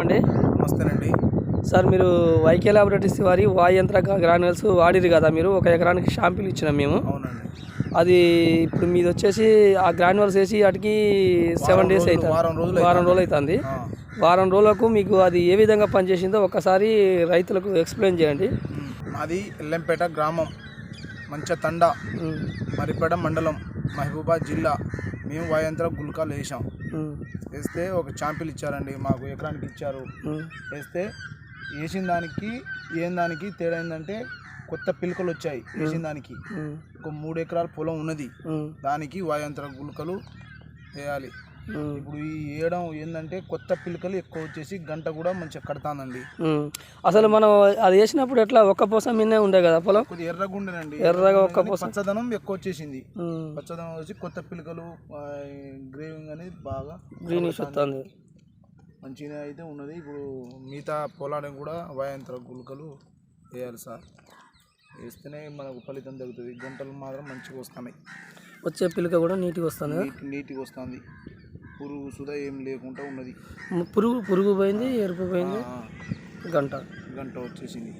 అండి నమస్తేనండి. సార్ మీరు వైకే లాబొరేటరీస్ వారి వాయంత్ర గ్రాన్యువల్స్ వాడిరు కదా మీరు? ఒక ఎకరానికి షాంపిల్ ఇచ్చినాం మేము. అవునండి. అది ఇప్పుడు మీది వచ్చేసి ఆ గ్రాన్యువల్స్ వేసి వాటికి సెవెన్ డేస్ అవుతుంది వారం రోజులు వారం రోజులు అవుతుంది వారం రోజులకు మీకు అది ఏ విధంగా పనిచేసిందో ఒక్కసారి రైతులకు ఎక్స్ప్లెయిన్ చేయండి. మాది ఎల్లంపేట గ్రామం మంచతండ మరిపేట మండలం. మహబూబాద్ జిల్లా మేము వాయంత్ర గుల్కాలు వేసాం వేస్తే ఒక ఛాంపిల్ ఇచ్చారండి మాకు ఎకరానికి ఇచ్చారు. వేస్తే వేసిన దానికి ఏం దానికి తేడా ఏంటంటే కొత్త పిలకలు వచ్చాయి వేసిన దానికి. ఒక మూడు ఎకరాల పొలం ఉన్నది. దానికి వాయంత్ర గుల్కలు వేయాలి. ఇప్పుడు ఈ వేయడం ఏంటంటే కొత్త పిలకలు ఎక్కువ వచ్చేసి గంట కూడా మంచిగా కడతానండి. అసలు మనం అది వేసినప్పుడు ఎట్లా ఒక్క పోసం మిన్నే ఉండే కదా పొలం? కొద్దిగా ఎర్రగుండెనండి. ఎర్రగా ఒక్క పోసం. పచ్చదనం ఎక్కువ వచ్చేసింది. పచ్చదనం వచ్చి కొత్త పిలకలు గ్రేవింగ్ అనేది బాగా గ్రీనిష్ వస్తుంది. మంచిగా అయితే ఉన్నది. ఇప్పుడు మిగతా పొలానికి కూడా వాయంత్ర గుళికలు వేయాలి సార్. వేస్తేనే మనకు ఫలితం దొరుకుతుంది గంటలు మాత్రం మంచిగా వస్తున్నాయి. వచ్చే పిల్లక కూడా నీట్గా వస్తుంది నీట్గా వస్తుంది. పురుగు సుధా ఏం లేకుండా ఉన్నది. పురుగు పురుగు పోయింది ఎరుపు పోయింది గంట. గంట వచ్చేసింది.